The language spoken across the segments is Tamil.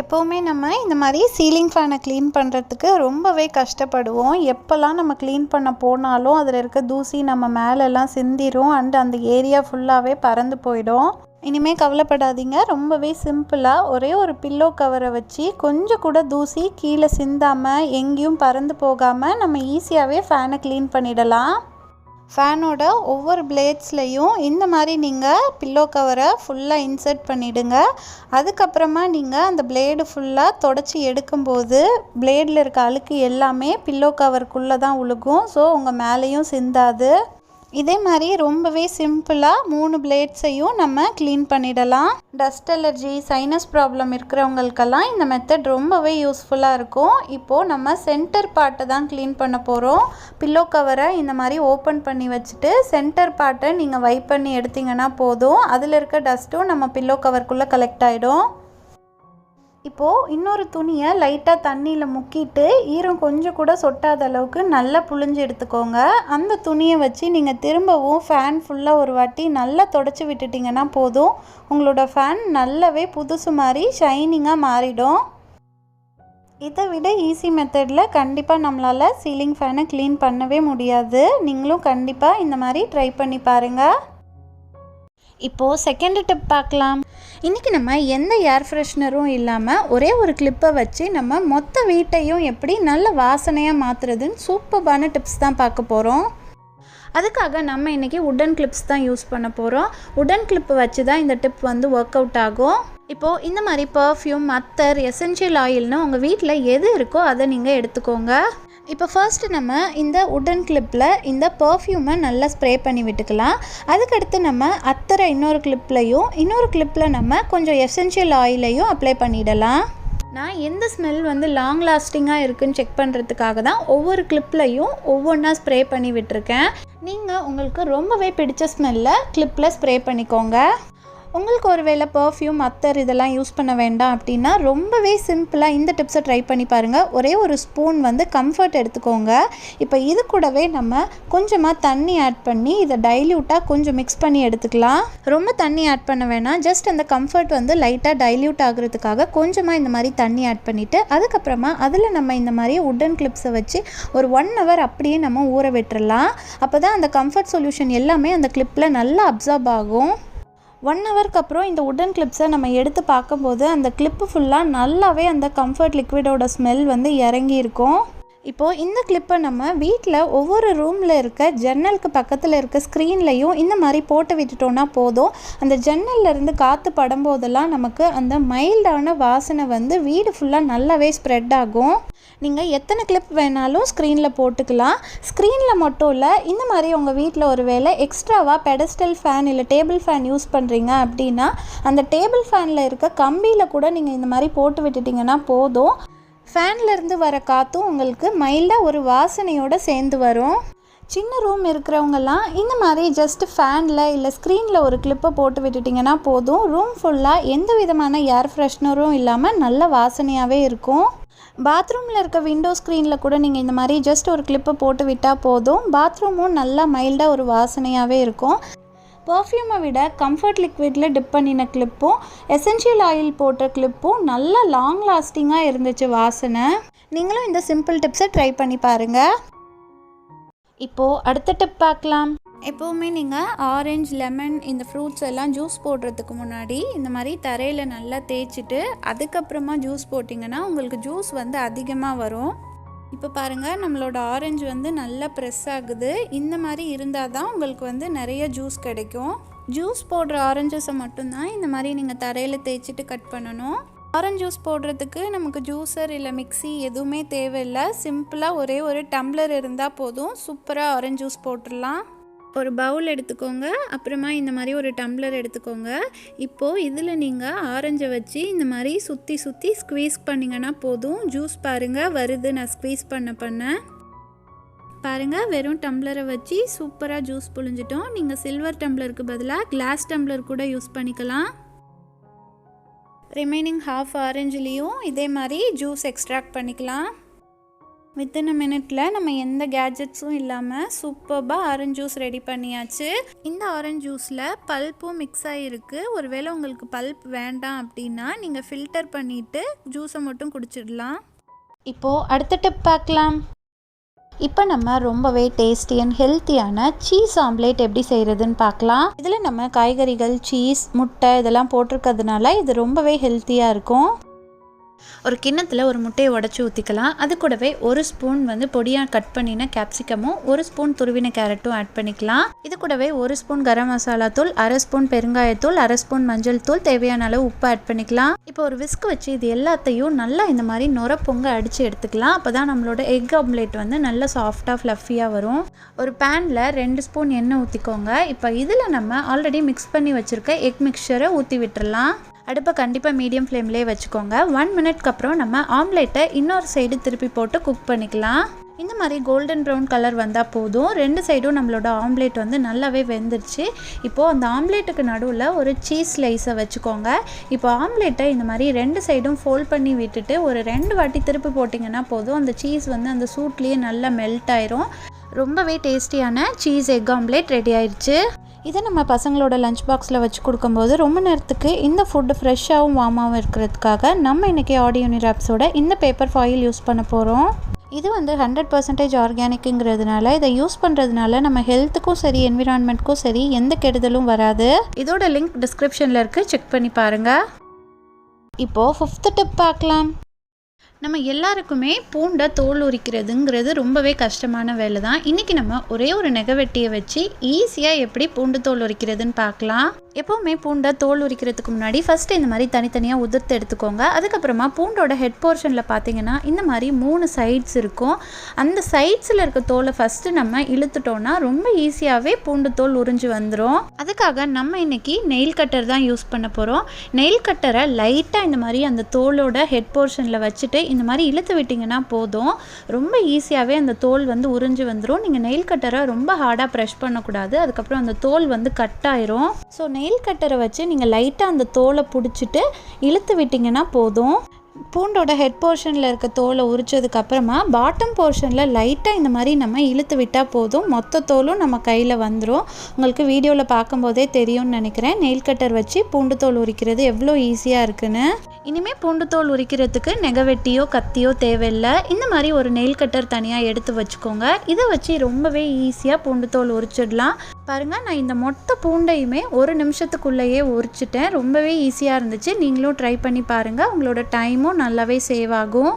எப்போவுமே நம்ம இந்த மாதிரி சீலிங் ஃபேனை க்ளீன் பண்ணுறதுக்கு ரொம்பவே கஷ்டப்படுவோம். எப்போல்லாம் நம்ம க்ளீன் பண்ண போனாலும் அதில் இருக்க தூசி நம்ம மேலெல்லாம் சிந்திரும். அண்ட் அந்த ஏரியா ஃபுல்லாகவே பறந்து போயிடும். இனிமேல் கவலைப்படாதீங்க. ரொம்பவே சிம்பிளாக ஒரே ஒரு பில்லோ கவரை வச்சு கொஞ்சம் கூட தூசி கீழே சிந்தாமல் எங்கேயும் பறந்து போகாமல் நம்ம ஈஸியாகவே ஃபேனை க்ளீன் பண்ணிடலாம். ஃபேனோட ஒவ்வொரு பிளேட்ஸ்லையும் இந்த மாதிரி நீங்கள் பில்லோ கவரை ஃபுல்லாக இன்சர்ட் பண்ணிவிடுங்க அதுக்கப்புறமா நீங்கள் அந்த பிளேடு ஃபுல்லாக தொடச்சி எடுக்கும்போது பிளேடில் இருக்க அழுக்கு எல்லாமே பில்லோ கவருக்குள்ளே தான் உழுகும். ஸோ உங்கள் மேலேயும் சிந்தாது. இதே மாதிரி ரொம்பவே சிம்பிளாக மூணு பிளேட்ஸையும் நம்ம க்ளீன் பண்ணிடலாம். டஸ்ட் அலர்ஜி சைனஸ் ப்ராப்ளம் இருக்கிறவங்களுக்கெல்லாம் இந்த மெத்தட் ரொம்பவே யூஸ்ஃபுல்லாக இருக்கும். இப்போது நம்ம சென்டர் பார்ட்டை தான் க்ளீன் பண்ண போகிறோம் பில்லோ கவரை இந்த மாதிரி ஓப்பன் பண்ணி வச்சுட்டு சென்டர் பார்ட்டை நீங்கள் வைப் பண்ணி எடுத்தீங்கன்னா போதும். அதில் இருக்க டஸ்ட்டும் நம்ம பில்லோ கவருக்குள்ளே கலெக்ட் ஆகிடும் இப்போது இன்னொரு துணியை லைட்டாக தண்ணியில் முக்கிட்டு ஈரம் கொஞ்சம் கூட சொட்டாத அளவுக்கு நல்லா புழிஞ்சு எடுத்துக்கோங்க. அந்த துணியை வச்சு நீங்கள் திரும்பவும் ஃபேன் ஃபுல்லாக ஒரு வாட்டி நல்லா தொடச்சி விட்டுட்டிங்கன்னா போதும். உங்களோட ஃபேன் நல்லாவே புதுசு மாதிரி ஷைனிங்காக மாறிடும். இதை விட ஈஸி மெத்தடில் கண்டிப்பாக நம்மளால் சீலிங் ஃபேனை க்ளீன் பண்ணவே முடியாது. நீங்களும் கண்டிப்பாக இந்த மாதிரி ட்ரை பண்ணி பாருங்கள் இப்போது செகண்ட் டிப் பார்க்கலாம். இன்றைக்கி நம்ம எந்த ஏர் ஃப்ரெஷ்னரும் இல்லாமல் ஒரே ஒரு கிளிப்பை வச்சு நம்ம மொத்த வீட்டையும் எப்படி நல்ல வாசனையாக மாற்றுறதுன்னு சூப்பர்பான டிப்ஸ் தான் பார்க்க போகிறோம் அதுக்காக நம்ம இன்றைக்கி உடன் கிளிப்ஸ் தான் யூஸ் பண்ண போகிறோம் உடன் கிளிப்பு வச்சு தான் இந்த டிப் வந்து ஒர்க் அவுட் ஆகும். இப்போது இந்த மாதிரி பர்ஃப்யூம் மத்தர் எசென்ஷியல் ஆயில்னு உங்கள் வீட்டில் எது இருக்கோ அதை நீங்கள் எடுத்துக்கோங்க. இப்போ ஃபர்ஸ்ட்டு நம்ம இந்த உடன் கிளிப்பில் இந்த பர்ஃப்யூமை நல்லா ஸ்ப்ரே பண்ணி விட்டுக்கலாம். அதுக்கடுத்து நம்ம அத்தரை இன்னொரு கிளிப்லையும் இன்னொரு கிளிப்பில் நம்ம கொஞ்சம் எசென்ஷியல் ஆயிலையும் அப்ளை பண்ணிடலாம். நான் எந்த ஸ்மெல் வந்து லாங் லாஸ்டிங்காக இருக்குன்னு செக் பண்ணுறதுக்காக தான் ஒவ்வொரு கிளிப்லையும் ஒவ்வொன்றா ஸ்ப்ரே பண்ணி விட்டுருக்கேன். நீங்கள் உங்களுக்கு ரொம்பவே பிடிச்ச ஸ்மெல்லை கிளிப்பில் ஸ்ப்ரே பண்ணிக்கோங்க. உங்களுக்கு ஒரு வேளை பர்ஃப்யூம் அத்தர் இதெல்லாம் யூஸ் பண்ண வேண்டாம் அப்படின்னா ரொம்பவே சிம்பிளாக இந்த டிப்ஸை ட்ரை பண்ணி பாருங்கள் ஒரே ஒரு ஸ்பூன் வந்து கம்ஃபர்ட் எடுத்துக்கோங்க. இப்போ இது கூடவே நம்ம கொஞ்சமாக தண்ணி ஆட் பண்ணி இதை டைல்யூட்டாக கொஞ்சம் மிக்ஸ் பண்ணி எடுத்துக்கலாம். ரொம்ப தண்ணி ஆட் பண்ண வேணாம். ஜஸ்ட் அந்த கம்ஃபர்ட் வந்து லைட்டாக டைல்யூட் ஆகுறதுக்காக கொஞ்சமாக இந்த மாதிரி தண்ணி ஆட் பண்ணிவிட்டு அதுக்கப்புறமா அதில் நம்ம இந்த மாதிரி உட்டன் கிளிப்ஸை வச்சு ஒரு ஒன் ஹவர் அப்படியே நம்ம ஊற விட்டுறலாம். அப்போ தான் அந்த கம்ஃபர்ட் சொல்யூஷன் எல்லாமே அந்த கிளிப்பில் நல்லா அப்சர்வ் ஆகும். ஒன் ஹவருக்கு அப்புறம் இந்த உடன் கிளிப்ஸை நம்ம எடுத்து பார்க்கும்போது அந்த கிளிப்பு ஃபுல்லாக நல்லாவே அந்த கம்ஃபர்ட் லிக்விடோட ஸ்மெல் வந்து இறங்கி இருக்கும் இப்போது இந்த கிளிப்பை நம்ம வீட்டில் ஒவ்வொரு ரூமில் இருக்க ஜன்னலுக்கு பக்கத்தில் இருக்க ஸ்க்ரீன்லையும் இந்த மாதிரி போட்டு விட்டுட்டோன்னா போதும். அந்த ஜன்னல்லேருந்து காற்று படும்போதெல்லாம் நமக்கு அந்த மைல்டான வாசனை வந்து வீடு ஃபுல்லாக நல்லாவே ஸ்ப்ரெட் ஆகும். நீங்கள் எத்தனை கிளிப் வேணாலும் ஸ்க்ரீனில் போட்டுக்கலாம். ஸ்க்ரீனில் மட்டும் இல்லை இந்த மாதிரி உங்கள் வீட்டில் ஒரு வேளை எக்ஸ்ட்ராவாக பெடஸ்டல் ஃபேன் இல்லை டேபிள் ஃபேன் யூஸ் பண்ணுறீங்க அப்படின்னா அந்த டேபிள் ஃபேனில் இருக்க கம்பியில் கூட நீங்கள் இந்த மாதிரி போட்டு விட்டுட்டிங்கன்னா போதும். ஃபேன்லேருந்து வர காற்றும் உங்களுக்கு மைல்டாக ஒரு வாசனையோடு சேர்ந்து வரும். சின்ன ரூம் இருக்கிறவங்கெல்லாம் இந்த மாதிரி ஜஸ்ட் ஃபேனில் இல்லை ஸ்க்ரீனில் ஒரு கிளிப்பை போட்டு விட்டுட்டிங்கன்னா போதும். ரூம் ஃபுல்லாக எந்த விதமான ஏர் ஃப்ரெஷ்னரும் இல்லாமல் நல்ல வாசனையாகவே இருக்கும். பாத்ரூமில் இருக்க விண்டோ ஸ்க்ரீனில் கூட நீங்கள் இந்த மாதிரி ஜஸ்ட் ஒரு கிளிப்பை போட்டு விட்டால் போதும். பாத்ரூமும் நல்லா மைல்டாக ஒரு வாசனையாகவே இருக்கும். பர்ஃப்யூமை விட கம்ஃபர்ட் லிக்விடில் டிப் பண்ணின கிளிப்பும் எசென்ஷியல் ஆயில் போட்ட கிளிப்பும் நல்லா லாங் லாஸ்டிங்காக இருந்துச்சு வாசனை. நீங்களும் இந்த சிம்பிள் டிப்ஸை ட்ரை பண்ணி பாருங்கள் இப்போது அடுத்த டிப் பார்க்கலாம். எப்போவுமே நீங்கள் ஆரஞ்சு லெமன் இந்த ஃப்ரூட்ஸ் எல்லாம் ஜூஸ் போடுறதுக்கு முன்னாடி இந்த மாதிரி தரையில் நல்லா தேய்ச்சிட்டு அதுக்கப்புறமா ஜூஸ் போட்டிங்கன்னா உங்களுக்கு ஜூஸ் வந்து அதிகமாக வரும். இப்போ பாருங்கள் நம்மளோட ஆரஞ்சு வந்து நல்லா ப்ரெஸ் ஆகுது. இந்த மாதிரி இருந்தால் தான் உங்களுக்கு வந்து நிறைய ஜூஸ் கிடைக்கும். ஜூஸ் போடுற ஆரஞ்சஸை மட்டும்தான் இந்த மாதிரி நீங்கள் தரையில் தேய்ச்சிட்டு கட் பண்ணணும். ஆரஞ்சு ஜூஸ் போடுறதுக்கு நமக்கு ஜூஸர் இல்லை மிக்ஸி எதுவுமே தேவையில்லை. சிம்பிளாக ஒரே ஒரு டம்ளர் இருந்தால் போதும். சூப்பராக ஆரஞ்சு ஜூஸ் போட்டுடலாம். ஒரு பவுல் எடுத்துக்கோங்க. அப்புறமா இந்த மாதிரி ஒரு டம்ளர் எடுத்துக்கோங்க. இப்போது இதில் நீங்கள் ஆரஞ்சை வச்சு இந்த மாதிரி சுற்றி சுற்றி ஸ்க்வீஸ் பண்ணிங்கன்னா போதும். ஜூஸ் பாருங்கள் வருது. நான் ஸ்க்வீஸ் பண்ண பண்ண. பாருங்கள் வெறும் டம்ளரை வச்சு சூப்பராக ஜூஸ் புழிஞ்சிட்டோம். நீங்கள் சில்வர் டம்ளருக்கு பதிலாக கிளாஸ் டம்ளர் கூட யூஸ் பண்ணிக்கலாம். ரிமைனிங் ஹாஃப் ஆரஞ்சுலேயும் இதே மாதிரி ஜூஸ் எக்ஸ்ட்ராக்ட் பண்ணிக்கலாம். வித்தின் அ மினிட்ல நம்ம எந்த கேஜெட்ஸும் இல்லாமல் சூப்பர்பாக ஆரஞ்ச் ஜூஸ் ரெடி பண்ணியாச்சு. இந்த ஆரஞ்ச் ஜூஸில் பல்ப்பும் மிக்ஸ் ஆகிருக்கு ஒருவேளை உங்களுக்கு பல்ப் வேண்டாம் அப்படின்னா நீங்கள் ஃபில்டர் பண்ணிவிட்டு ஜூஸை மட்டும் குடிச்சிடலாம். இப்போது அடுத்த டிப் பார்க்கலாம். இப்போ நம்ம ரொம்பவே டேஸ்டி அண்ட் ஹெல்த்தியான சீஸ் ஆம்லேட் எப்படி செய்கிறதுன்னு பார்க்கலாம். இதில் நம்ம காய்கறிகள் சீஸ் முட்டை இதெல்லாம் போட்டிருக்கிறதுனால இது ரொம்பவே ஹெல்த்தியாக இருக்கும். ஒரு கிண்ணத்தில் ஒரு முட்டையை உடச்சி ஊற்றிக்கலாம் அது கூடவே ஒரு ஸ்பூன் வந்து பொடியாக கட் பண்ணின கேப்சிகமும் ஒரு ஸ்பூன் துருவின கேரட்டும் ஆட் பண்ணிக்கலாம். இது கூடவே ஒரு ஸ்பூன் கரம் மசாலா தூள் அரை ஸ்பூன் பெருங்காயத்தூள் அரை ஸ்பூன் மஞ்சள் தூள் தேவையான அளவு உப்பு ஆட் பண்ணிக்கலாம். இப்போ ஒரு விஸ்க் வச்சு இது எல்லாத்தையும் நல்லா இந்த மாதிரி நுர பொங்க அடித்து எடுத்துக்கலாம். அப்போ தான் நம்மளோட எக் ஆம்லேட் வந்து நல்லா சாஃப்டாக ஃப்ளஃபியாக வரும். ஒரு பேனில் ரெண்டு ஸ்பூன் எண்ணெய் ஊற்றிக்கோங்க இப்போ இதில் நம்ம ஆல்ரெடி மிக்ஸ் பண்ணி வச்சுருக்க எக் மிக்சரை ஊற்றி விட்டுறலாம். அடுப்பை கண்டிப்பாக மீடியம் ஃப்ளேம்லேயே வச்சுக்கோங்க. ஒன் மினிட்க்கு அப்புறம் நம்ம ஆம்லேட்டை இன்னொரு சைடு திருப்பி போட்டு குக் பண்ணிக்கலாம். இந்த மாதிரி கோல்டன் ப்ரௌன் கலர் வந்தால் போதும். ரெண்டு சைடும் நம்மளோட ஆம்லேட் வந்து நல்லாவே வெந்துருச்சு. இப்போது அந்த ஆம்லேட்டுக்கு நடுவில் ஒரு சீஸ் ஸ்லைஸை வச்சுக்கோங்க. இப்போ ஆம்லேட்டை இந்த மாதிரி ரெண்டு சைடும் ஃபோல்ட் பண்ணி விட்டுட்டு ஒரு ரெண்டு வாட்டி திருப்பி போட்டிங்கன்னா போதும். அந்த சீஸ் வந்து அந்த சூட்லேயே நல்லா மெல்ட் ஆயிரும். ரொம்பவே டேஸ்டியான சீஸ் எக் ஆம்லேட் ரெடி ஆயிடுச்சு இதை நம்ம பசங்களோட லஞ்ச் பாக்ஸில் வச்சு கொடுக்கும்போது ரொம்ப நேரத்துக்கு இந்த ஃபுட்டு ஃப்ரெஷ்ஷாகவும் வார்மாகவும் இருக்கிறதுக்காக நம்ம இன்றைக்கி ஆடியோ நிராப்ஸோட இந்த பேப்பர் ஃபாயில் யூஸ் பண்ண போகிறோம் இது வந்து ஹண்ட்ரட் பர்சன்டேஜ் ஆர்கானிக்குங்கிறதுனால இதை யூஸ் பண்ணுறதுனால நம்ம ஹெல்த்துக்கும் சரி என்விரான்மெண்ட்க்கும் சரி எந்த கெடுதலும் வராது. இதோட லிங்க் டிஸ்கிரிப்ஷனில் இருக்குது செக் பண்ணி பாருங்கள் இப்போது ஃபிஃப்த்து டிப் பார்க்கலாம். நம்ம எல்லாருக்குமே பூண்டை தோல் உரிக்கிறதுங்கிறது ரொம்பவே கஷ்டமான வேலை தான் இன்றைக்கி நம்ம ஒரே ஒரு நெகவெட்டியை வச்சு ஈஸியாக எப்படி பூண்டு தோல் உரிக்கிறதுன்னு பார்க்கலாம். எப்போவுமே பூண்டை தோல் உரிக்கிறதுக்கு முன்னாடி ஃபஸ்ட்டு இந்த மாதிரி தனித்தனியாக உதிர்த்து எடுத்துக்கோங்க. அதுக்கப்புறமா பூண்டோட ஹெட் போர்ஷனில் பார்த்தீங்கன்னா இந்த மாதிரி மூணு சைட்ஸ் இருக்கும். அந்த சைட்ஸில் இருக்க தோலை ஃபஸ்ட்டு நம்ம இழுத்துட்டோன்னா ரொம்ப ஈஸியாகவே பூண்டு தோல் உறிஞ்சு வந்துடும் அதுக்காக நம்ம இன்னைக்கு நெயில் கட்டர் தான் யூஸ் பண்ண போகிறோம் நெயில் கட்டரை லைட்டாக இந்த மாதிரி அந்த தோலோட ஹெட் போர்ஷனில் வச்சுட்டு இந்த மாதிரி இழுத்து விட்டிங்கன்னா போதும். ரொம்ப ஈஸியாகவே அந்த தோல் வந்து உறிஞ்சு வந்துடும் நீங்கள் நெயில் கட்டரை ரொம்ப ஹார்டாக ப்ரெஷ் பண்ணக்கூடாது. அதுக்கப்புறம் அந்த தோல் வந்து கட் ஆயிரும். ஸோ நெயில் கட்டரை வச்சு நீங்கள் லைட்டாக அந்த தோலை பிடிச்சிட்டு இழுத்து விட்டிங்கன்னா போதும். பூண்டோட ஹெட் போர்ஷனில் இருக்க தோலை உரிச்சதுக்கு அப்புறமா பாட்டம் போர்ஷனில் லைட்டாக இந்த மாதிரி நம்ம இழுத்து விட்டால் போதும். மொத்த தோலும் நம்ம கையில் வந்துடும் உங்களுக்கு வீடியோவில் பார்க்கும்போதே தெரியும்னு நினைக்கிறேன். நெயில் கட்டர் வச்சு பூண்டு தோல் உரிக்கிறது எவ்வளோ ஈஸியாக இருக்குன்னு. இனிமேல் பூண்டு தோல் உரிக்கிறதுக்கு நெகவெட்டியோ கத்தியோ தேவையில்லை. இந்த மாதிரி ஒரு நெயில் கட்டர் தனியாக எடுத்து வச்சுக்கோங்க. இதை வச்சு ரொம்பவே ஈஸியாக பூண்டு தோல் உரிச்சிடலாம். பாருங்கள் நான் இந்த மொத்த பூண்டையுமே ஒரு நிமிஷத்துக்குள்ளேயே உரிச்சிட்டேன். ரொம்பவே ஈஸியாக இருந்துச்சு. நீங்களும் ட்ரை பண்ணி பாருங்கள் உங்களோட டைமும் நல்லாவே சேவ் ஆகும்.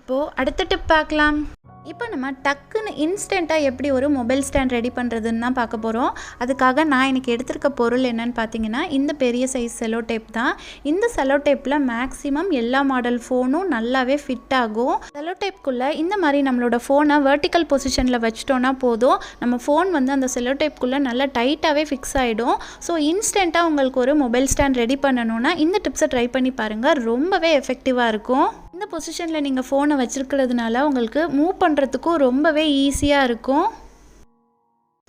இப்போது அடுத்த டிப் பார்க்கலாம். இப்போ நம்ம டக்குன்னு இன்ஸ்டண்ட்டாக எப்படி ஒரு மொபைல் ஸ்டாண்ட் ரெடி பண்ணுறதுன்னு தான் பார்க்க போகிறோம் அதுக்காக நான் எனக்கு எடுத்திருக்க பொருள் என்னன்னு பார்த்தீங்கன்னா இந்த பெரிய சைஸ் செலோ டேப் தான். இந்த செலோ டேப்பில் மேக்ஸிமம் எல்லா மாடல் ஃபோனும் நல்லாவே ஃபிட் ஆகும். செலோ டேப்குள்ளே இந்த மாதிரி நம்மளோட ஃபோனை வெர்டிக்கல் பொசிஷனில் வச்சிட்டோன்னா போதும். நம்ம ஃபோன் வந்து அந்த செலோ டேப்குள்ளே நல்லா டைட்டாகவே ஃபிக்ஸ் ஆகிடும் ஸோ இன்ஸ்டண்ட்டாக உங்களுக்கு ஒரு மொபைல் ஸ்டாண்ட் ரெடி பண்ணணும்னா இந்த டிப்ஸை ட்ரை பண்ணி பாருங்கள் ரொம்பவே எஃபெக்டிவாக இருக்கும். இந்த பொசிஷனில் நீங்கள் ஃபோனை வச்சுருக்கிறதுனால உங்களுக்கு மூவ் பண்ணுறதுக்கும் ரொம்பவே ஈஸியாக இருக்கும்.